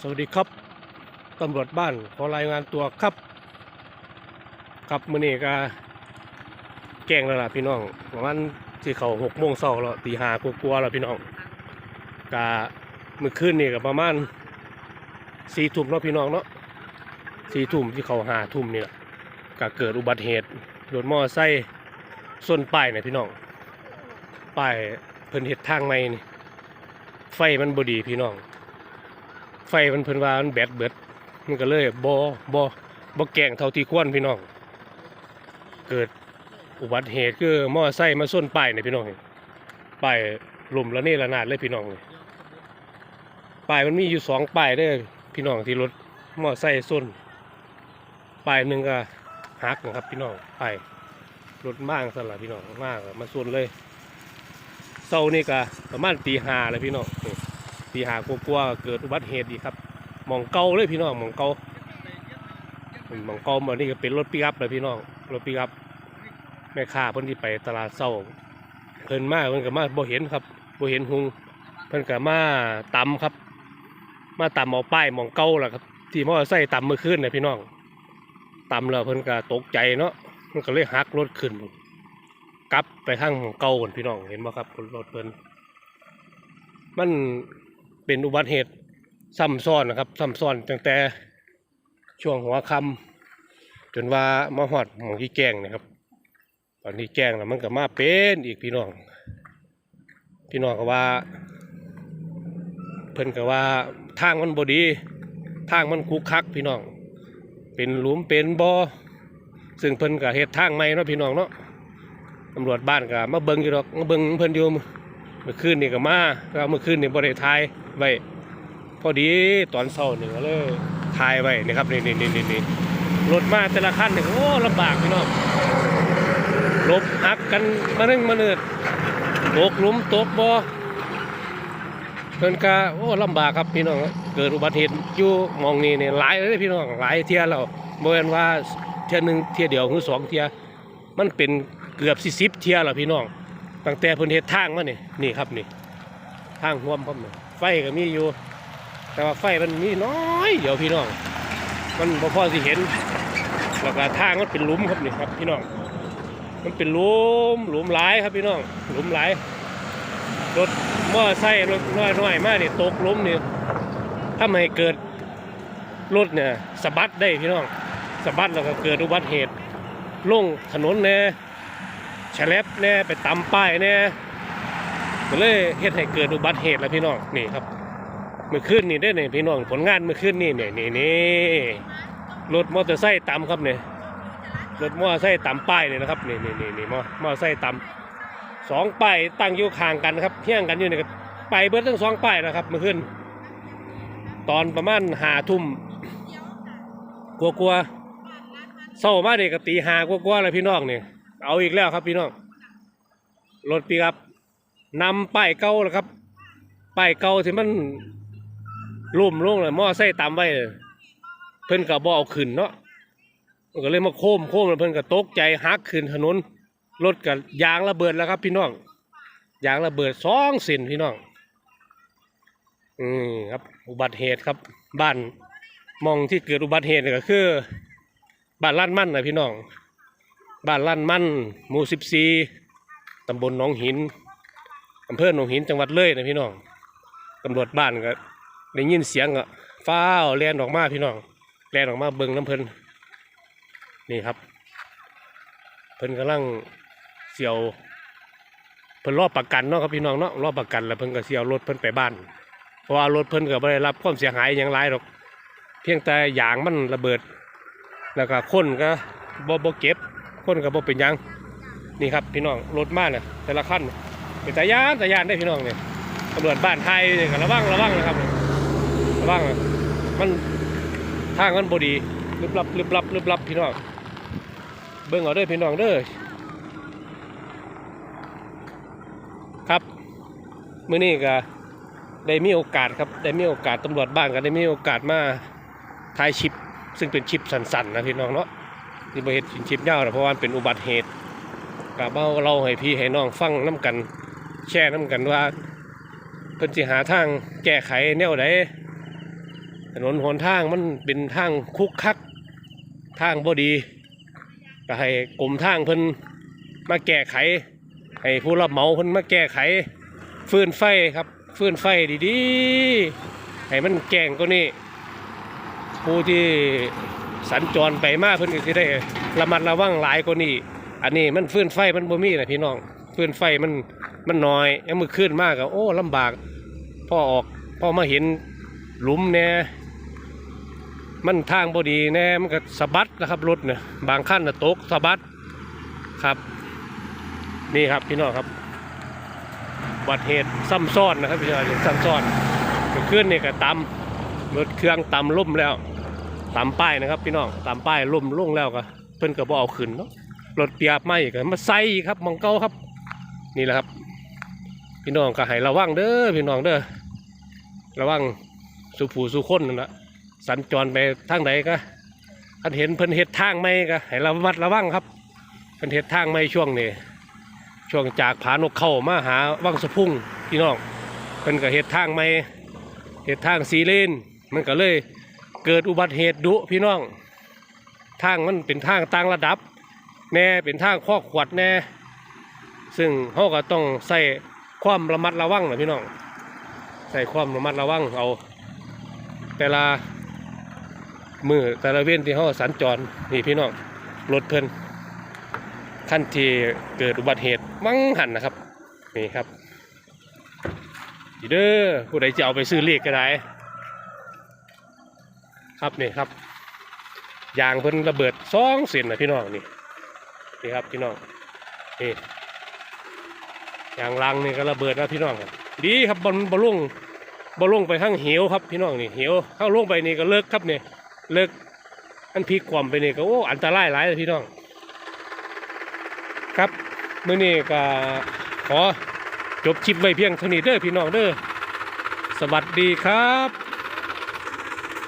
สวัสดีครับตำรวจบ้านขอรายงานตัวครับ ครับมื้อนี้ก็แกงแล้วล่ะพี่น้องประมาณที่เขาหกโมงเช้าแล้วตีหากลัวๆแล้วพี่น้องกะมื้อคืนนี่ก็ประมาณสี่ทุ่มเนาะพี่น้องเนาะสี่ทุ่มที่เขาหาทุ่มนี่ล่ะก็เกิดอุบัติเหตุรถมอไซค์ส้นป้ายเนี่ยพี่น้องป้ายเพิ่นเฮ็ดทางใหม่นี่ไฟมันบดีพี่น้อง ไฟมันเพิ่นว่ามันแบตเบิด มันก็เลยบ่บ่บ่แกงเท่าที่ควรพี่น้อง เกิดอุบัติเหตุคือมอไซค์มาส้นป้ายเนี่ยพี่น้องป้ายหลุมละนี่ระนาดเลยพี่น้องเลยป้ายมันมีอยู่สองป้ายเด้อพี่น้องที่รถมอไซค์ส้นป้ายหนึ่งก็หักนะครับพี่น้องป้ายรถมางสละพี่น้องมากมาส้นเลยเศร้านี่ก็ประมาณตีห้าเลยพี่น้องนี่ ตีหากลัวๆเกิดอุบัติเหตุอีกครับมองเก่าเลยพี่น้องมองเก่ามองเก่าอันนี้ก็เป็นรถปิกอัพเลยพี่น้องรถปิกอัพแม่ค้าเพิ่นที่ไปตลาดเศร้าเพิ่นมาเพิ่นก็มาบ่เห็นครับบ่เห็นหุงเพิ่นก็มาตำครับ มาตำเอาป้ายมองเก่าแหละครับ ที่มอเตอร์ไซค์ตำเมื่อคืนเนี่ยพี่น้องตำแล้วเพิ่นก็ตกใจเนาะมันก็เลยหักรถขึ้นกลับไปทางมองเก่าก่อนพี่น้องเห็นบ่ครับรถเพิ่นมัน เป็นอุบัติเหตุซ้ำซ้อนนะครับซ้ำซ้อนตั้งแต่ช่วงหัวค่ำจนว่ามาหอดหมองที่แกงนะครับ ตอนที่แกงแล้วมันก็มาเป็นอีกพี่น้อง พี่น้องก็ว่า เพิ่นก็ว่าทางมันบดี ทางมันคุกคักพี่น้อง เป็นหลุมเป็นบ่อซึ่งเพิ่นก็เฮ็ดทางใหม่เนาะพี่น้องเนาะตำรวจบ้านก็มาเบิ่งอยู่ดอกมาเบิ่งเพิ่นอยู่ มื่อคืนนี่ก็มาก็เมื่อคืนนี่บริทายไว้พอดีตอนเช้านี่ก็เลยทายไว้นี่ครับนี่นี่นี่นี่นี่รถมาแต่ละคันนี่โอ้ลำบากพี่น้องลบหักกันมานึ่งมาเนืดตกหลุมตกบ่อเพิ่นก็โอ้ลำบากครับพี่น้องเกิดอุบัติเหตุอยู่มองนี้นี่หลายเลยพี่น้องหลายเที่ยแล้วบ่แม่นว่าเที่ยหนึ่งเที่ยเดียวหรือสองเที่ยมันเป็นเกือบสิบเที่ยแล้วพี่น้อง ตั้งแต่พิ่นเฮ็ดทางมานี่นี่ครับนี่ทางห่วมครับนี่ไฟก็มีอยู่ แต่ว่าไฟมันมีน้อยเดี๋ยวพี่น้อง มันบ่พอสิเห็นแล้วก็ทางมันเป็นหลุมครับนี่ครับ พี่น้อง มันเป็นหลุมหลุมหลายครับพี่น้องหลุมหลายรถมอไซค์รถน้อยๆมากนี่ตกลุมนี่ทำให้เกิดรถเนี่ยสะบัดได้พี่น้องสะบัดแล้วก็เกิดอุบัติเหตุลงถนนแน่ ฉลบแน่ไปตำป้ายแน่ก็เลยเฮ็ดให้เกิดอุบัติเหตุแล้วพี่น้องนี่ครับเมื่อคืนนี่ได้เนี่ยพี่น้องผลงานเมื่อคืนนี่เนี่ยนี่นี่รถมอเตอร์ไซค์ตำครับเนี่ยรถมอเตอร์ไซค์ตำป้ายเนี่ยนะครับนี่นี่นี่นี่มอมอเตอร์ไซค์ตำสองป้ายตั้งอยู่ข้างกันครับเที่ยงกันอยู่เนี่ยไปเบิร์ดทั้งสองป้ายนะครับเมื่อคืนตอนประมาณหาทุ่มกลัวกลัวเศร้ามาเด็กกตีหากลัวกลัวๆเลยพี่น้องเนี่ย เอาอีกแล้วครับพี่น้องรถปีครับนำป้ายเก่าแล้วครับป้ายเก่าที่มันลุ่มลงเลยมอไซค์ตามไว้เลยเพิ่นก็บ่เอาขึ้นเนาะก็เลยมาโค้มโค้มแล้วเพิ่นก็ตกใจหักขึ้นถนนรถกับยางระเบิดแล้วครับ พี่น้องยางระเบิดสองเส้นพี่น้องอืมครับ อุบัติเหตุครับบ้านมองที่เกิดอุบัติเหตุนี่ก็คือบ้านล้านมั่นนะพี่น้อง บ้านลั่นมั่นหมู่สิบสี่ตำบลหนองหินอำเภอหนองหินจังหวัดเลยนะพี่น้องตำรวจบ้านก็ได้ยินเสียงก็ฟ้าวแลนออกมาพี่น้องแลนออกมาเบิ่งน้ำเพินนี่ครับ เพิ่นกำลังเสียวเพิ่นรอบประกันเนาะครับพี่น้องเนาะรอบประกันแล้วเพิ่นก็เสียวรถเพิ่นไปบ้าน เพราะว่ารถเพิ่นก็ไม่ได้รับความเสียหายอย่างไรหรอก เพียงแต่ยางมันระเบิด แล้วก็คนก็บ่บ่เก็บ คนกับบ่เป็นยังนี่ครับพี่น้องรถมาเนี่ยแต่ละขั้นเป็นตายานตายานได้พี่น้องเนี่ยตำรวจบ้านไทยเนี่ยระวังระวังนะครับระวังนะมันทางมันบดีลึบลับลึบลับลึบลับพี่น้องเบิ่งเอาเด้อพี่น้องเด้อครับมื้อนี้ก็ได้มีโอกาสครับได้มีโอกาสตำรวจบ้านก็ได้มีโอกาสมาถ่ายชิป ซึ่งเป็นชิปสั้นๆนะพี่น้องเนาะ ที่บเหตุชิปยาวนะเพราะว่าเป็นอุบัติเหตุกับเบาเราให้พี่ให้น้องฟังน้ำกัน แช่น้ำกันว่า เพิ่นสิหาทางแก้ไขแนวใดถนนหนทางมันเป็นทางคุกคักทางบ่ดีก็ให้กรมทางเพิ่นมาแก้ไข ให้ผู้รับเหมาเพิ่นมาแก้ไข ฟื้นไฟครับฟื้นไฟดีๆให้มันแก่งก็นี่ผู้ที่ สัญจรไปมาเพิ่นก็สิได้ระมัดระวังหลายกว่านี้อันนี้มันฟื้นไฟมันบ่มีนะพี่น้องฟื้นไฟมันมันน้อยยังมือขึ้นมากก็โอ้ลำบากพ่อออกพ่อมาเห็นหลุมแน่มันทางบ่ดีแน่มันก็สะบัดนะครับรถเนี่ยบางขั้นนะตกสะบัดครับ นี่ครับพี่น้องครับอุบัติเหตุซ้ำซ้อนนะครับพี่น้องซ้ำซ้อนเกิดขึ้นนี่ก็ตำรถเครื่องตำล่มแล้ว ตำป้ายนะครับ พี่น้องตำป้ายล่มลงแล้วก็เพิ่นก็บ่เอาขึ้นเนาะรถเปียบไม่ก็มาใส่อีกครับมองเก้าครับ นี่แหละครับ พี่น้องก็ให้ระวังเด้อพี่น้องเด้อระวังสุผูสุคนนั่นละสัญจรไปทางไหนก็คันเห็นเพิ่นเฮ็ดทางไม่ก็ให้ระมัดระวังครับเพิ่นเฮ็ดทางไม่ช่วงนี้ช่วงจากผานกเข้ามาหาวังสะพุ่งพี่น้องเพิ่นก็เฮ็ดทางไม่เฮ็ดทางสีเลนมันก็เลย เกิดอุบัติเหตุดุพี่น้องทางมันเป็นทางต่างระดับ แน่เป็นทางข้อขวดแน่ ซึ่งเขาก็ต้องใส่ความระมัดระวังนะพี่น้อง ใส่ความระมัดระวังเอา แต่ละมือแต่ละเว้นที่เขาสัญจรนี่พี่น้องรถเพลินขั้นที่เกิดอุบัติเหตุมั่งหันนะครับนี่ครับดีเด้อผู้ใดจะเอาไปซื้อเลขก็ได้ ครับนี่ครับยางเพิ่นระเบิดสองเส้นนะพี่น้องนี่นี่ครับพี่น้องนี่ยางลังนี่ก็ระเบิดนะพี่น้องดีครับบอลบอลลงบอลลงไปข้างเหวครับพี่น้องนี่เหวข้าลงไปนี่ก็เลิกครับนี่เลิกอันพลิกความไปนี่ก็โอ้อันตรายหลายเลยพี่น้อง ครับมื้อนี้ก็ขอจบคลิปไว้เพียงเท่านี้เด้อพี่น้องเด้อสวัสดีครับ